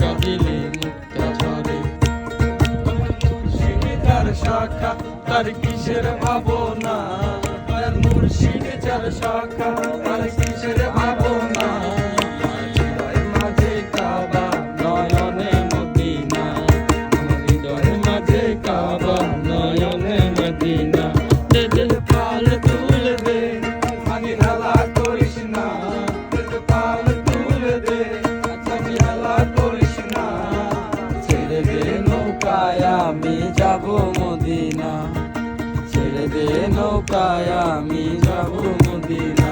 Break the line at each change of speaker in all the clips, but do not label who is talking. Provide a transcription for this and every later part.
কাঁদিলে মুক্তা ঝরে তার শাখা, তার কিসের ভাবনা? তার মুর্শিদ যার শাখা, তার কিসের ভাবনা? মাঝে কাবা, নয়নে মদিনা। হৃদয়ের মাঝে কাবা, নয়নে মদিনা। নৌকায় আমি যাব মদিনা।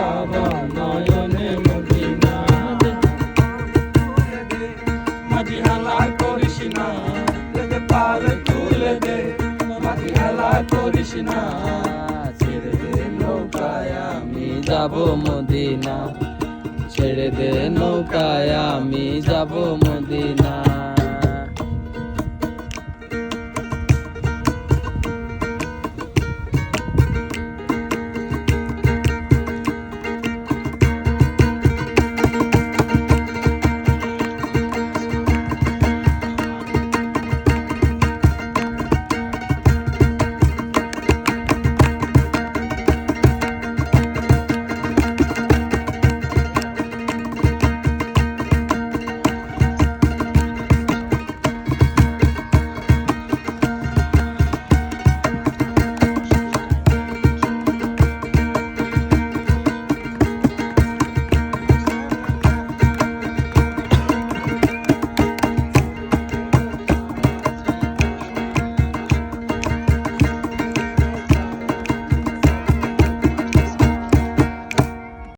কাবা নয়নে মদিনা না, ছেড়ে দে নৌকায় আমি যাব মদিনা। ছেড়ে দে নৌকায় আমি যাব মদিনা।